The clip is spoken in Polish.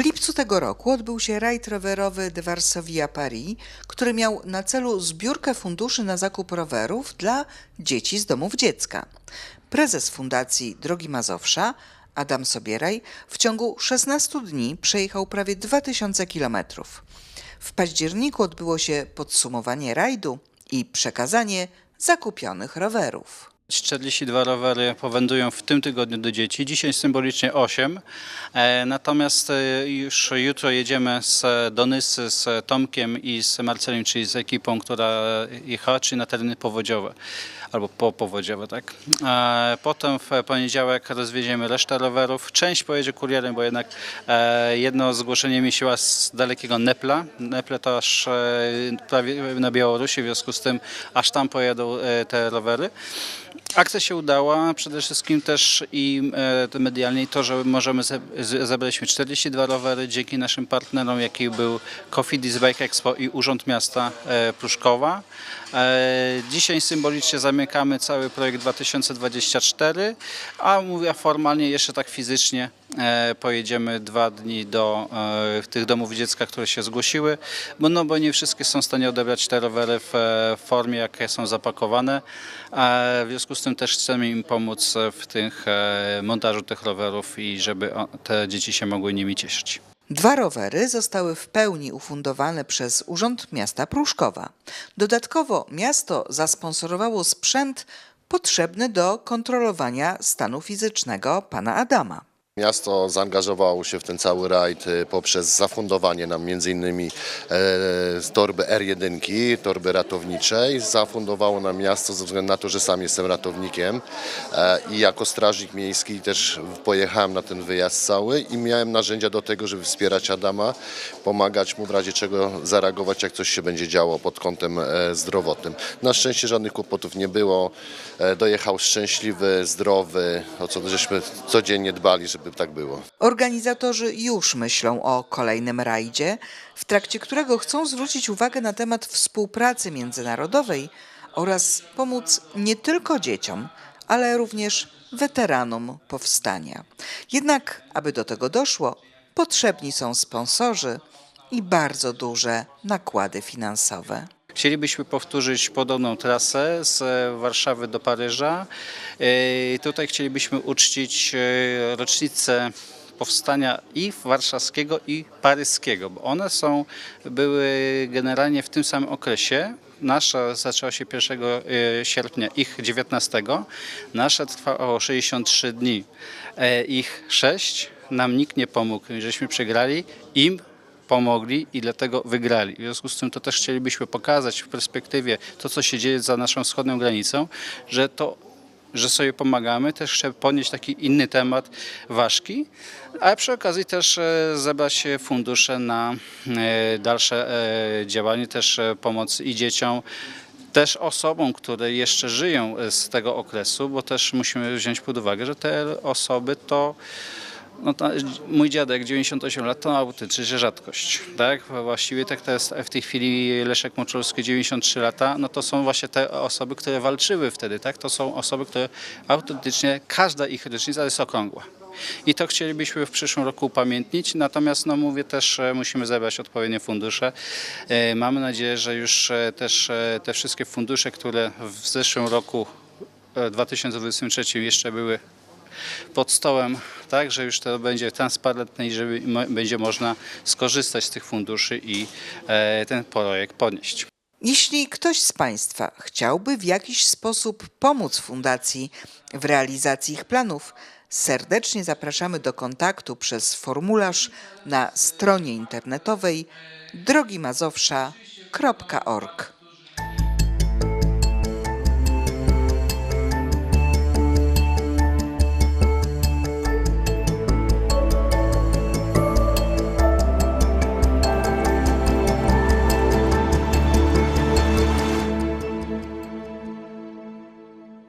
W lipcu tego roku odbył się rajd rowerowy de Varsovia Paris, który miał na celu zbiórkę funduszy na zakup rowerów dla dzieci z domów dziecka. Prezes Fundacji Drogi Mazowsza, Adam Sobieraj, w ciągu 16 dni przejechał prawie 2000 kilometrów. W październiku odbyło się podsumowanie rajdu i przekazanie zakupionych rowerów. 42 rowery powędrują w tym tygodniu do dzieci, dzisiaj symbolicznie 8. E, Natomiast e, już jutro jedziemy z Donysy, z Tomkiem i z Marcelem, czyli z ekipą, która jechała, czyli na tereny powodziowe albo popowodziowe, tak. E, Potem w poniedziałek rozwieziemy resztę rowerów. Część pojedzie kurierem, bo jednak jedno zgłoszenie mi siła z dalekiego Nepla. Neple to aż prawie na Białorusi, w związku z tym aż tam pojadą te rowery. Akcja się udała, przede wszystkim też i e, medialnie to, że możemy ze, zebraliśmy 42 rowery dzięki naszym partnerom, jaki był Cofidis Bike Expo i Urząd Miasta e, Pruszkowa. E, dzisiaj symbolicznie zamykamy cały projekt 2024, a mówię formalnie jeszcze tak fizycznie pojedziemy dwa dni do e, tych domów dziecka, które się zgłosiły, bo, no, bo nie wszystkie są w stanie odebrać te rowery w e, formie, jakie są zapakowane. A w związku z tym też chcemy im pomóc w tych e, montażu tych rowerów i żeby te dzieci się mogły nimi cieszyć. Dwa rowery zostały w pełni ufundowane przez Urząd Miasta Pruszkowa. Dodatkowo miasto zasponsorowało sprzęt potrzebny do kontrolowania stanu fizycznego pana Adama. Miasto zaangażowało się w ten cały rajd e, poprzez zafundowanie nam m.in. E, torby R1, torby ratowniczej. Zafundowało nam miasto ze względu na to, że sam jestem ratownikiem e, i jako strażnik miejski też pojechałem na ten wyjazd cały i miałem narzędzia do tego, żeby wspierać Adama, pomagać mu w razie czego zareagować, jak coś się będzie działo pod kątem e, zdrowotnym. Na szczęście żadnych kłopotów nie było. Dojechał szczęśliwy, zdrowy, o co żeśmy codziennie dbali, żeby tak było. Organizatorzy już myślą o kolejnym rajdzie, w trakcie którego chcą zwrócić uwagę na temat współpracy międzynarodowej oraz pomóc nie tylko dzieciom, ale również weteranom powstania. Jednak, aby do tego doszło, potrzebni są sponsorzy i bardzo duże nakłady finansowe. Chcielibyśmy powtórzyć podobną trasę z e, Warszawy do Paryża. E, Tutaj chcielibyśmy uczcić e, rocznicę powstania i warszawskiego i paryskiego, bo one są, były generalnie w tym samym okresie. Nasza zaczęła się 1 e, sierpnia, ich 19. Nasza trwało 63 dni, ich 6. Nam nikt nie pomógł, żeśmy przegrali. Im pomogli i dlatego wygrali. W związku z tym to też chcielibyśmy pokazać w perspektywie to, co się dzieje za naszą wschodnią granicą, że to że sobie pomagamy, też chcę podnieść taki inny temat ważki, a przy okazji też e, zebrać fundusze na e, dalsze e, działanie, też pomoc i dzieciom, też osobom, które jeszcze żyją z tego okresu, bo też musimy wziąć pod uwagę, że te osoby to no to mój dziadek 98 lat to autycznie rzadkość, tak? Właściwie tak to jest w tej chwili Leszek Moczulski 93 lata, no to są właśnie te osoby, które walczyły wtedy, tak? To są osoby, które autentycznie, każda ich rocznica jest okrągła. I to chcielibyśmy w przyszłym roku upamiętnić, natomiast no mówię też, musimy zebrać odpowiednie fundusze. E, Mamy nadzieję, że już e, też e, te wszystkie fundusze, które w zeszłym roku e, 2023 jeszcze były pod stołem, tak, że już to będzie transparentne i że będzie można skorzystać z tych funduszy i e, ten projekt podnieść. Jeśli ktoś z Państwa chciałby w jakiś sposób pomóc Fundacji w realizacji ich planów, serdecznie zapraszamy do kontaktu przez formularz na stronie internetowej drogimazowsza.org.